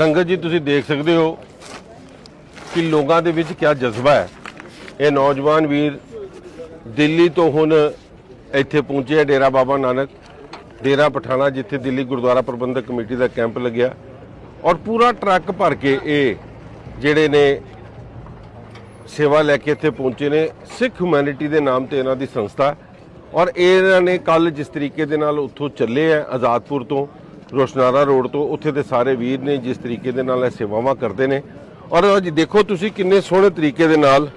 ਸੰਗਤ ਜੀ, ਤੁਸੀਂ ਦੇਖ ਸਕਦੇ ਹੋ ਕਿ ਲੋਕਾਂ ਦੇ ਵਿੱਚ ਕਿਆ ਜਜ਼ਬਾ ਹੈ। ਇਹ ਨੌਜਵਾਨ ਵੀਰ ਦਿੱਲੀ ਤੋਂ ਹੁਣ ਇੱਥੇ ਪਹੁੰਚੇ ਡੇਰਾ ਬਾਬਾ ਨਾਨਕ, ਡੇਰਾ ਪਠਾਣਾ, ਜਿੱਥੇ ਦਿੱਲੀ ਗੁਰਦੁਆਰਾ ਪ੍ਰਬੰਧਕ ਕਮੇਟੀ ਦਾ ਕੈਂਪ ਲੱਗਿਆ ਔਰ ਪੂਰਾ ਟਰੱਕ ਭਰ ਕੇ ਇਹ ਜਿਹੜੇ ਨੇ ਸੇਵਾ ਲੈ ਕੇ ਇੱਥੇ ਪਹੁੰਚੇ ਨੇ। ਸਿੱਖ ਹਿਊਮੈਨਿਟੀ ਦੇ ਨਾਮ ਤੇ ਇਹਨਾਂ ਦੀ ਸੰਸਥਾ ਔਰ ਇਹਨਾਂ ਨੇ ਕੱਲ ਜਿਸ ਤਰੀਕੇ ਦੇ ਨਾਲ ਉੱਥੋਂ ਚੱਲੇ ਆ ਆਜ਼ਾਦਪੁਰ ਤੋਂ ਰੋਸ਼ਨਾਰਾ ਰੋਡ ਤੋਂ ਉੱਥੇ ਦੇ ਸਾਰੇ ਵੀਰ ਨੇ ਜਿਸ ਤਰੀਕੇ ਦੇ ਨਾਲ ਇਹ ਸੇਵਾਵਾਂ ਕਰਦੇ ਨੇ। ਔਰ ਅੱਜ ਦੇਖੋ ਤੁਸੀਂ ਕਿੰਨੇ ਸੋਹਣੇ ਤਰੀਕੇ ਦੇ ਨਾਲ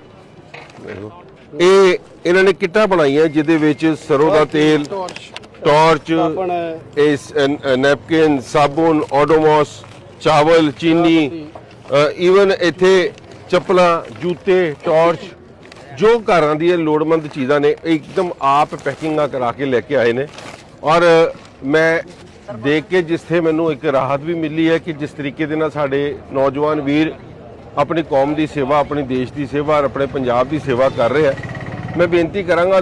ਇਹ ਇਹਨਾਂ ਨੇ ਕਿੱਟਾਂ ਬਣਾਈਆਂ ਜਿਹਦੇ ਵਿੱਚ ਸਰੋਂ ਦਾ ਤੇਲ ਟਾਰਚ। ਇਸ ਨੈਪਕਿਨ ਸਾਬੁਨ ਓਡੋਮੋਸ ਚਾਵਲ ਚੀਨੀ ਈਵਨ ਇੱਥੇ ਚੱਪਲਾਂ ਜੂਤੇ ਟਾਰਚ ਜੋ ਘਰਾਂ ਦੀਆਂ ਲੋੜਵੰਦ ਚੀਜ਼ਾਂ ਨੇ ਇੱਕਦਮ ਆਪ ਪੈਕਿੰਗਾਂ ਕਰਾ ਕੇ ਲੈ ਕੇ ਆਏ ਨੇ। ਔਰ ਮੈਂ ਦੇਖ ਕੇ ਜਿਸਥੇ ਮੈਨੂੰ ਇੱਕ ਰਾਹਤ ਵੀ ਮਿਲੀ ਹੈ ਕਿ ਜਿਸ ਤਰੀਕੇ ਦੇ ਨਾਲ ਸਾਡੇ ਨੌਜਵਾਨ ਵੀਰ ਆਪਣੀ ਕੌਮ ਦੀ ਸੇਵਾ, ਆਪਣੇ ਦੇਸ਼ ਦੀ ਸੇਵਾ ਔਰ ਆਪਣੇ ਪੰਜਾਬ ਦੀ ਸੇਵਾ ਕਰ ਰਹੇ ਆ ਮੈਂ ਬੇਨਤੀ ਕਰਾਂਗਾ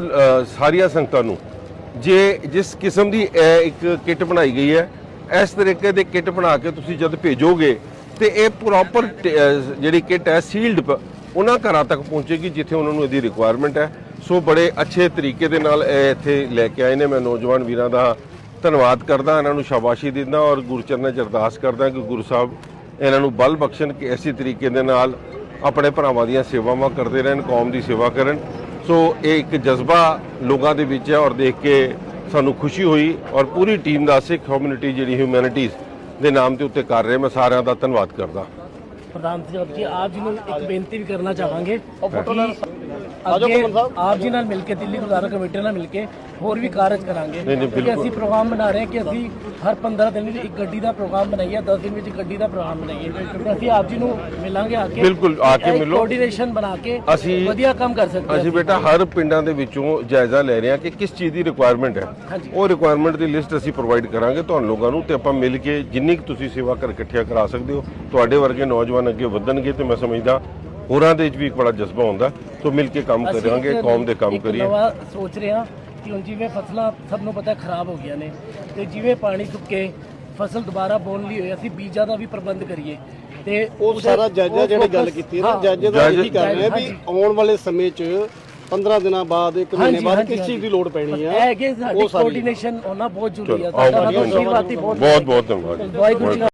ਸਾਰੀਆਂ ਸੰਗਤਾਂ ਨੂੰ, ਜੇ ਜਿਸ ਕਿਸਮ ਦੀ ਇੱਕ ਕਿੱਟ ਬਣਾਈ ਗਈ ਹੈ, ਇਸ ਤਰੀਕੇ ਦੇ ਕਿੱਟ ਬਣਾ ਕੇ ਤੁਸੀਂ ਜਦ ਭੇਜੋਗੇ ਤੇ ਇਹ ਪ੍ਰੋਪਰ ਜਿਹੜੀ ਕਿੱਟ ਹੈ ਸੀਲਡ ਉਹਨਾਂ ਘਰਾਂ ਤੱਕ ਪਹੁੰਚੇਗੀ ਜਿੱਥੇ ਉਹਨਾਂ ਨੂੰ ਇਹਦੀ ਰਿਕੁਆਇਰਮੈਂਟ ਹੈ। ਸੋ ਬੜੇ ਅੱਛੇ ਤਰੀਕੇ ਦੇ ਨਾਲ ਇਹ ਇੱਥੇ ਲੈ ਕੇ ਆਏ ਨੇ। ਮੈਂ ਨੌਜਵਾਨ ਵੀਰਾਂ ਦਾ ਧੰਨਵਾਦ ਕਰਦਾ, ਇਹਨਾਂ ਨੂੰ ਸ਼ਾਬਾਸ਼ੀ ਦਿੰਦਾ ਔਰ ਗੁਰਚਰਨਾਂ 'ਚ ਅਰਦਾਸ ਕਰਦਾ ਕਿ ਗੁਰੂ ਸਾਹਿਬ ਇਹਨਾਂ ਨੂੰ ਬਲ ਬਖਸ਼ਣ ਕਿ ਐਸੀ ਤਰੀਕੇ ਦੇ ਨਾਲ ਆਪਣੇ ਭਰਾਵਾਂ ਦੀਆਂ ਸੇਵਾਵਾਂ ਕਰਦੇ ਰਹਿਣ, ਕੌਮ ਦੀ ਸੇਵਾ ਕਰਨ। ਸੋ ਇਹ ਇੱਕ ਜਜ਼ਬਾ ਲੋਕਾਂ ਦੇ ਵਿੱਚ ਹੈ ਔਰ ਦੇਖ ਕੇ ਸਾਨੂੰ ਖੁਸ਼ੀ ਹੋਈ ਔਰ ਪੂਰੀ ਟੀਮ ਦਾ, ਸਿੱਖ ਕਮਿਊਨਿਟੀ ਜਿਹੜੀ ਹਿਊਮੈਨਿਟੀਜ਼ ਦੇ ਨਾਮ ਦੇ ਉੱਤੇ ਕਰ ਰਹੇ, ਮੈਂ ਸਾਰਿਆਂ ਦਾ ਧੰਨਵਾਦ ਕਰਦਾ। ਪ੍ਰਧਾਨ ਸਾਹਿਬ ਜੀ ਆਪ ਜੀ ਨੂੰ ਇੱਕ ਬੇਨਤੀ ਵੀ ਕਰਨਾ ਚਾਹਾਂਗੇ ਅੱਗੇ ਆਪ ਜੀ ਨਾਲ ਮਿਲ ਕੇ ਦਿੱਲੀ ਗੁਰਦੁਆਰਾ ਕਮੇਟੀ ਨਾਲ ਮਿਲ ਕੇ ਹੋਰ ਵੀ ਕਾਰਜ ਕਰਾਂਗੇ ਬਿਲਕੁਲ। ਅਸੀਂ ਪ੍ਰੋਗਰਾਮ ਬਣਾ ਰਹੇ ਹਾਂ ਕਿ ਅਸੀਂ ਹਰ 15 ਦਿਨ ਵਿੱਚ ਇੱਕ ਗੱਡੀ ਦਾ ਪ੍ਰੋਗਰਾਮ ਬਣਾਈਏ 10 ਦਿਨ ਵਿੱਚ ਗੱਡੀ ਦਾ ਪ੍ਰੋਗਰਾਮ ਬਣਾਈਏ ਤੇ ਅਸੀਂ ਆਪ ਜੀ ਨੂੰ ਮਿਲਾਂਗੇ ਆ ਕੇ ਬਿਲਕੁਲ, ਆ ਕੇ ਮਿਲੋ। ਕੋਆਰਡੀਨੇਸ਼ਨ ਬਣਾ ਕੇ ਅਸੀਂ- ਵਧੀਆ ਕੰਮ ਕਰ ਸਕਦੇ ਅਸੀਂ ਬੇਟਾ ਹਰ ਪਿੰਡਾਂ ਦੇ ਵਿੱਚੋਂ ਜਾਇਜ਼ਾ ਲੈ ਰਹੇ ਹਾਂ ਕਿ ਕਿਸ ਚੀਜ਼ ਦੀ ਰਿਕੁਆਇਰਮੈਂਟ ਹੈ। ਉਹ ਰਿਕੁਆਇਰਮੈਂਟ ਦੀ ਲਿਸਟ ਅਸੀਂ ਪ੍ਰੋਵਾਈਡ ਕਰਾਂਗੇ ਤੁਹਾਨੂੰ ਲੋਕਾਂ ਨੂੰ ਤੇ ਆਪਾਂ ਮਿਲ ਕੇ ਜਿੰਨੀ ਕੁ ਤੁਸੀਂ ਸੇਵਾ ਕਰ ਇਕੱਠਿਆ ਕਰਾ ਸਕਦੇ ਹੋ ਤੁਹਾਡੇ ਵਰਗੇ ਨੌਜਵਾਨ ਅੱਗੇ ਵਧਣਗੇ ਤੇ ਮੈਂ ਸਮਝਦਾ ਹੋਰਾਂ ਦੇ ਵਿੱਚ ਵੀ ਇੱਕ ਬੜਾ ਜਜ਼ਬਾ ਹੁੰਦਾ ਸੋ ਮਿਲ ਕੇ ਕੰਮ ਕਰਾਂਗੇ ਕੌਮ ਦੇ ਕੰਮ ਕਰੀਏ ਨਵਾਂ ਸੋਚ ਰਹੇ ਹਾਂ ਕਿ ਹੁਣ ਜਿਵੇਂ ਫਸਲਾਂ ਸਭ ਨੂੰ ਪਤਾ ਖਰਾਬ ਹੋ ਗਈਆਂ ਨੇ ਤੇ ਜਿਵੇਂ ਪਾਣੀ ਸੁੱਕੇ ਫਸਲ ਦੁਬਾਰਾ ਬੋਣ ਲਈ ਹੋਏ ਅਸੀਂ ਬੀਜਾਂ ਦਾ ਵੀ ਪ੍ਰਬੰਧ ਕਰੀਏ ਤੇ ਉਹ ਸਾਰਾ ਜਾਇਜ਼ਾ ਜਿਹੜੀ ਗੱਲ ਕੀਤੀ ਹੈ ਨਾ। ਜਾਇਜ਼ੇ ਦਾ ਇਹੀ ਕਰ ਰਹੇ ਆ ਵੀ। ਆਉਣ ਵਾਲੇ ਸਮੇਂ 'ਚ 15 ਦਿਨਾਂ ਬਾਅਦ ਇੱਕ ਮਹੀਨੇ ਬਾਅਦ ਕਿਸ ਚੀਜ਼ ਦੀ। ਲੋੜ ਪੈਣੀ ਆ ਇਹ ਕਿ ਸਾਡੀ ਉਹ ਸਾਰੀ ਕੋਆਰਡੀਨੇਸ਼ਨ ਹੋਣਾ ਬਹੁਤ ਜ਼ਰੂਰੀ ਸਾਡਾ ਹੀ ਬਹੁਤ ਬਹੁਤ ਬਹੁਤ ਧੰਨਵਾਦ